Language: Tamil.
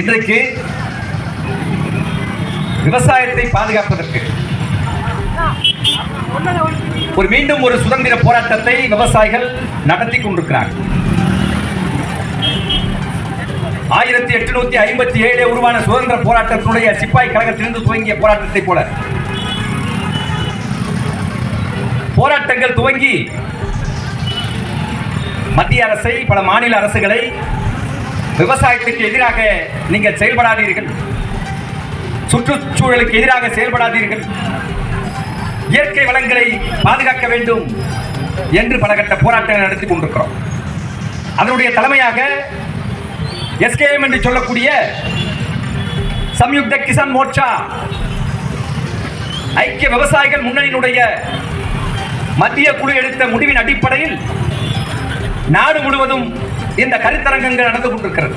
இன்றைக்கு விவசாயத்தை பாதுகாப்பதற்கு ஒரு மீண்டும் ஒரு சுதந்திர போராட்டத்தை விவசாயிகள் நடத்தி கொண்டிருக்கிறார்கள். ஆயிரத்தி எட்டுநூத்தி ஐம்பத்தி ஏழு உருவான சுதந்திர போராட்டத்தினுடைய சிப்பாய் கழகத்திலிருந்து துவங்கிய போராட்டத்தை போல. போராட்டங்கள் துவங்கி மத்திய அரசை பல மாநில அரசுகளை விவசாயத்துக்கு எதிராக நீங்கள் செயல்படாதீர்கள். சுற்றுச்சூழலுக்கு எதிராக செயல்படாதீர்கள். இயற்கை வளங்களை பாதுகாக்க வேண்டும் என்று பல கட்ட போராட்டங்கள் நடத்தி கொண்டிருக்கிறோம். அதனுடைய தலைமையாக எஸ்கேஎம் என்று சொல்லக்கூடிய சம்யுக்த கிசான் மோர்ச்சா ஐக்கிய விவசாயிகள் முன்னணியினுடைய மத்திய குழு எடுத்த முடிவின் அடிப்படையில் நாடு முழுவதும் இந்த கருத்தரங்கங்கள் நடந்து கொண்டிருக்கிறது.